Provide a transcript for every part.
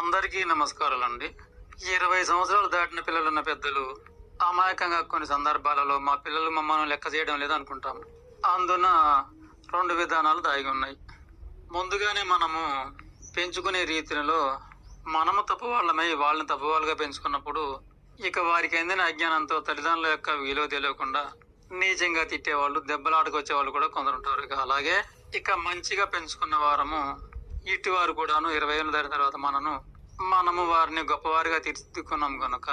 అందరికీ నమస్కారాలండి. ఇరవై సంవత్సరాలు దాటిన పిల్లలున్న పెద్దలు అమాయకంగా కొన్ని సందర్భాలలో మా పిల్లలు మమ్మల్ని లెక్క చేయడం లేదు అనుకుంటాం అందున రెండు విధానాలు దాగి ఉన్నాయి. ముందుగానే మనము పెంచుకునే రీతిలో మనము తప్పు వాళ్ళమై వాళ్ళని తప్పు వాళ్ళుగా పెంచుకున్నప్పుడు ఇక వారికి అందిన అజ్ఞానంతో తల్లిదండ్రుల యొక్క విలువ తెలియకుండా నీచంగా తిట్టేవాళ్ళు దెబ్బలాటకొచ్చే వాళ్ళు కూడా కొందరు ఉంటారు. ఇక అలాగే ఇక మంచిగా పెంచుకున్న వారము ఇటు వారు కూడాను ఇరవై ఏళ్ళు దాని తర్వాత మనను మనము వారిని గొప్పవారిగా తీర్చిదిద్దుకున్నాం కనుక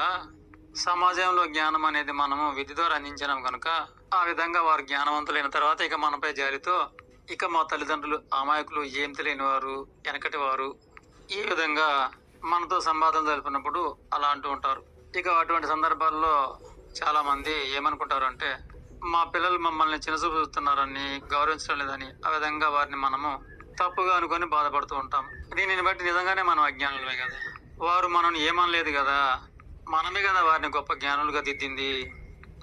సమాజంలో జ్ఞానం అనేది మనము విధి ద్వారా అందించినాం కనుక ఆ విధంగా వారు జ్ఞానవంతులైన తర్వాత ఇక మనపై జాలితో ఇక మా తల్లిదండ్రులు అమాయకులు ఏం తెలియని వారు వెనకటి వారు ఈ విధంగా మనతో సంవాదం జరిపినప్పుడు అలా అంటూ ఉంటారు. ఇక అటువంటి సందర్భాల్లో చాలా మంది ఏమనుకుంటారంటే మా పిల్లలు మమ్మల్ని చిన్నచూపు చూస్తున్నారని గౌరవించడం లేదని ఆ విధంగా వారిని మనము తప్పుగా అనుకొని బాధపడుతూ ఉంటాం. దీనిని బట్టి నిజంగానే మనం అజ్ఞానులమే కదా. వారు మనల్ని ఏమనలేదు కదా. మనమే కదా వారిని గొప్ప జ్ఞానులుగా దిద్దింది.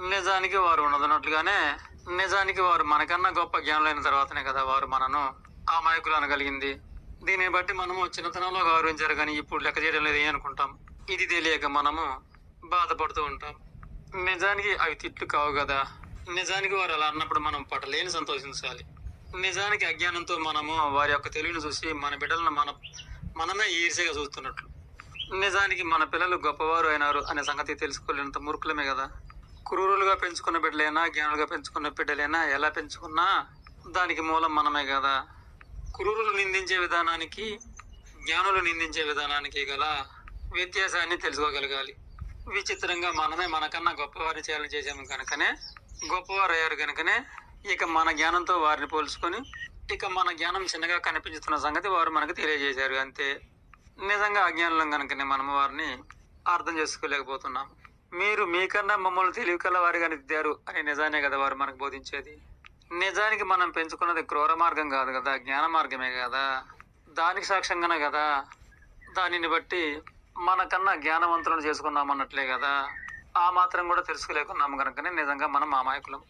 నిజానికి వారు ఉన్నదన్నట్లుగానే నిజానికి వారు మనకన్నా గొప్ప జ్ఞానులైన తర్వాతనే కదా వారు మనను అమాయకులు అనగలిగింది. దీన్ని బట్టి మనము చిన్నతనంలో గౌరవించారు కానీ ఇప్పుడు లెక్క చేయడం లేదు అనుకుంటాం. ఇది తెలియక మనము బాధపడుతూ ఉంటాం. నిజానికి అవి తిట్లు కావు కదా. నిజానికి వారు అలా అన్నప్పుడు మనం పట్టలేని సంతోషించాలి. నిజానికి అజ్ఞానంతో మనము వారి యొక్క తెలివిని చూసి మన బిడ్డలను మన మనమే ఈర్షగా చూస్తున్నట్లు. నిజానికి మన పిల్లలు గొప్పవారు అయినారు అనే సంగతి తెలుసుకోలేనంత మూర్ఖులమే కదా. క్రూరులుగా పెంచుకున్న బిడ్డలైనా జ్ఞానులుగా పెంచుకున్న బిడ్డలైనా ఎలా పెంచుకున్నా దానికి మూలం మనమే కదా. క్రూరులు నిందించే విధానానికి జ్ఞానులు నిందించే విధానానికి గల వ్యత్యాసాన్ని తెలుసుకోగలగాలి. విచిత్రంగా మనమే మనకన్నా గొప్పవారిని చేయాలని చేసాము కనుకనే గొప్పవారు అయ్యారు కనుకనే ఇక మన జ్ఞానంతో వారిని పోల్చుకొని ఇక మన జ్ఞానం చిన్నగా కనిపించుతున్న సంగతి వారు మనకు తెలియజేశారు. అంతే. నిజంగా అజ్ఞానులం కనుకనే మనము వారిని అర్థం చేసుకోలేకపోతున్నాం. మీరు మీకన్నా మమ్మల్ని తెలివి కల వారిగా దిద్దారు అనే నిజానే కదా వారు మనకు బోధించేది. నిజానికి మనం పెంచుకున్నది క్రూర మార్గం కాదు కదా జ్ఞాన మార్గమే కదా. దానికి సాక్ష్యంగానే కదా. దానిని బట్టి మనకన్నా జ్ఞానవంతులను చేసుకున్నాం అన్నట్లే కదా. ఆ మాత్రం కూడా తెలుసుకోలేకున్నాము కనుకనే నిజంగా మనం అమాయకులం